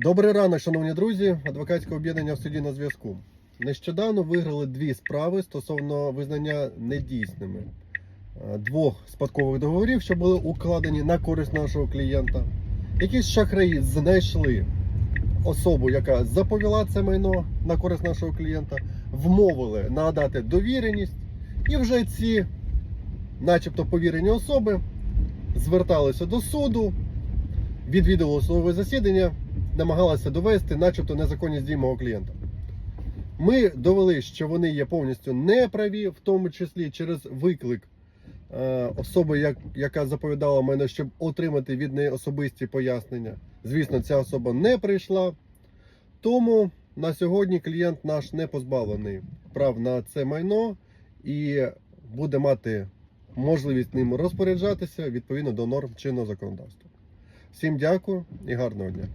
Добрий ранок, шановні друзі. Адвокатське об'єднання в суді на зв'язку. Нещодавно виграли дві справи стосовно визнання недійсними е, двох спадкових договорів, що були укладені на користь нашого клієнта. Якісь шахраї знайшли особу, яка заповіла це майно на користь нашого клієнта, вмовили надати довіреність, і вже ці, начебто, повірені особи зверталися до суду, відвідували судове засідання, намагалися довести, начебто, незаконність дій мого клієнта. Ми довели, що вони є повністю неправі, в тому числі через виклик е, особи, як, яка заповідала мене, щоб отримати від неї особисті пояснення. Звісно, ця особа не прийшла. Тому на сьогодні клієнт наш не позбавлений прав на це майно і буде мати можливість ним розпоряджатися відповідно до норм чинного законодавства. Всім дякую і гарного дня.